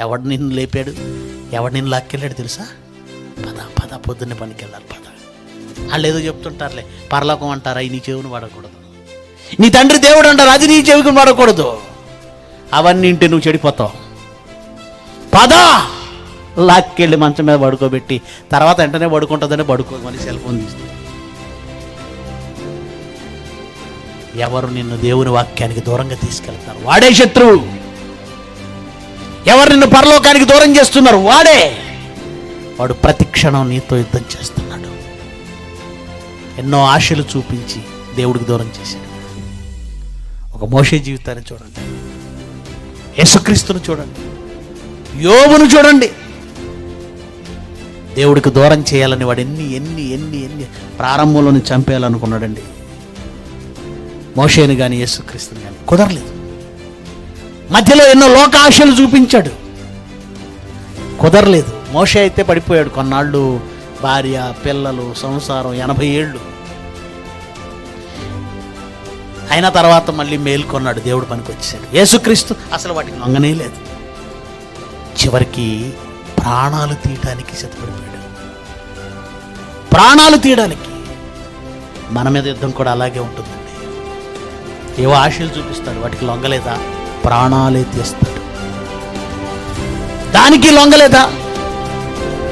ఎవడు నిన్ను లేపాడు? ఎవడు నిన్ను లాక్కెళ్ళాడు తెలుసా? పద పద పొద్దున్నే పనికి వెళ్ళాలి పద. వాళ్ళు ఏదో చెప్తుంటారులే పరలోకం అంటారా నీ చెవును వాడకూడదు. నీ తండ్రి దేవుడు అంటారు అది నీ చెవికి వాడకూడదు. అవన్నీ ఇంటి నువ్వు చెడిపోతావు. పద! లాక్కెళ్ళి మంచం మీద పడుకోబెట్టి తర్వాత వెంటనే పడుకుంటుందని పడుకో మళ్ళీ సెల్ ఫోన్ తీస్తుంది ఎవరు నిన్ను దేవుని వాక్యానికి దూరంగా తీసుకెళ్తారు? వాడే శత్రువు. ఎవరు నిన్ను పరలోకానికి దూరం చేస్తున్నారు? వాడే. వాడు ప్రతి క్షణం నీతో యుద్ధం చేస్తున్నాడు. ఎన్నో ఆశలు చూపించి దేవుడికి దూరం చేశాడు. ఒక మోషే జీవితాన్ని చూడండి. యేసుక్రీస్తును చూడండి. యోగును చూడండి. దేవుడికి దూరం చేయాలని వాడు ఎన్ని ఎన్ని ఎన్ని ఎన్ని ప్రారంభంలోని చంపేయాలనుకున్నాడండి. మోషేని కానీ యేసుక్రీస్తుని కానీ కుదరలేదు. మధ్యలో ఎన్నో లోకాశలు చూపించాడు. కుదరలేదు. మోష అయితే పడిపోయాడు కొన్నాళ్ళు. భార్య పిల్లలు సంసారం ఎనభై ఏళ్ళు. అయిన తర్వాత మళ్ళీ మేల్కొన్నాడు దేవుడు పనికి వచ్చాడు యేసుక్రీస్తు అసలు వాటికి లొంగనే లేదు. చివరికి ప్రాణాలు తీయటానికి సిద్ధపడిపోయాడు. ప్రాణాలు తీయడానికి మన మీద యుద్ధం కూడా అలాగే ఉంటుందండి. ఏవో ఆశలు చూపిస్తాడు. వాటికి లొంగలేదా? ప్రాణాలే తీస్తాడు. దానికి లొంగలేదా?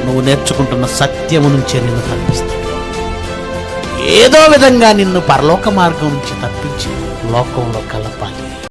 నువ్వు నేర్చుకుంటున్న సత్యము నుంచే నిన్ను తప్పిస్తాడు. ఏదో విధంగా నిన్ను పరలోక మార్గం నుంచి తప్పించి లోకంలో కలపాలి.